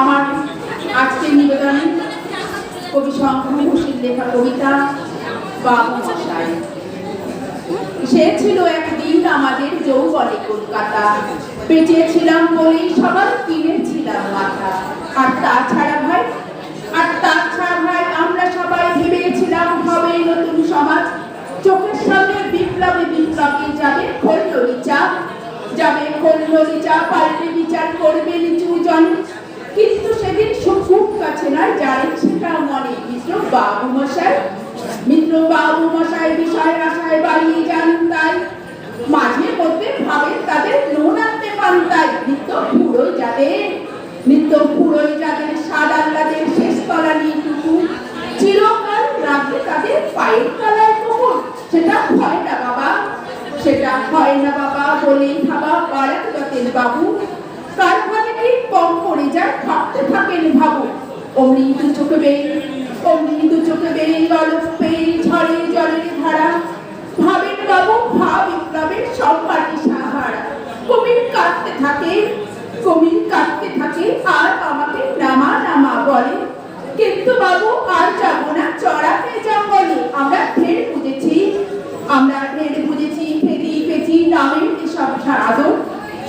আমার আজকের নিবেদন কবি শঙ্কর ঘোষের লেখা কবিতা মশাই সে ছিল একদিন আমাদের যৌবনে কলকাতা। বেঁচে ছিলাম বলেই সবার কিনেছিলাম মাথা। আর তাছাড়া ভাই, আর তাছাড়া ভাই আমরা সবাই ভেবেছিলাম হবে নতুন সমাজ। চোখের সামনে বিপ্লবে বিপ্লবে যাবে খোল্লরি চাপ যাবে খোল্লরি চা পাল্টে বিচার করবে নিচু জন কিন্তু সেদিন খুব কাছে নয় জানেন সেটা মনে মিত্র বাবু মশাই বাবু মশাই, বিষয় আশায় বাড়িয়ে যান তাই। মাঝে মধ্যে ভাবেন তাদের লোন আনতে পান তাই। নিত্য পুরোই যাদের, নিত্য পুরোই যাদের সাদাল্লাদের শেষ তলা নিয়ে টুকু চিরকাল রাখবে তাদের পায়ের তলায় কুকুর। সেটা হয় না বাবা, সেটা হয় না বাবা বলেই ভাবা বাড়াতে যতেন বাবু। কার ঘরে কি কম পড়ে যায়, ভাবতে থাকেন ভাবু অমনি দু চোখে বেয়ে অমনি দু চোখে বেয়ে গলপ পেয়ে ঝড়ে জলের ধারা। ভাবেন বাবু ভাব বিপ্লবের সব পাটি সাহারা। কুমির কাটতে থাকে, কুমির কাটতে থাকে, আর আমাকে নামা নামা বলে। কিন্তু বাবু, আর যাব না, চড়াতে জঙ্গলে আমরা ঢের বুঝেছি, আমরা ঢের বুঝেছি, ফেরি পেছি নামের এসব সাধন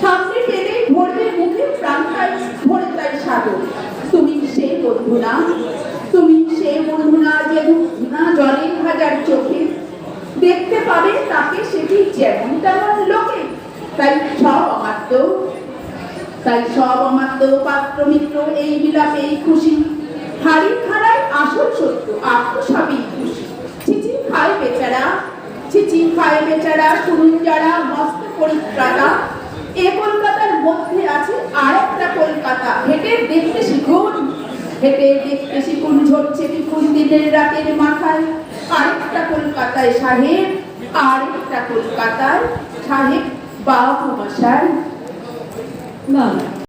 সামনে পেলে ভরবে মুখে প্রাণ তাই ভরে তাই সাধন তুমি সে বন্ধু না। তুমি সে বন্ধু না যে জলে হাজার চোখে। দেখতে পাবে তাকে সেটি যেমন তেমন লোকে, তাই সব অমাত্য তাই সব অমাত্য পাত্র মিত্র এই বিলাপেই খুশি। হাড়ি খাড়ায় আসল সত্য, আত্ম সবই খুশি। চিচি খায় বেচারা চিচি খায় বেচারা, শুনুন যারা মস্ত পরিত্রাতা। এ কলকাতার মধ্যে আছে আর একটা কলকাতা, হেঁটে দেখতে শিখুন হেঁটে দেখতে শিকুন ঝরছে বিপুল দিনের রাতের মাথায়। আরেকটা কলকাতায় সাহেব, আরেকটা কলকাতায় সাহেব, বাবু মশাই। বাবা।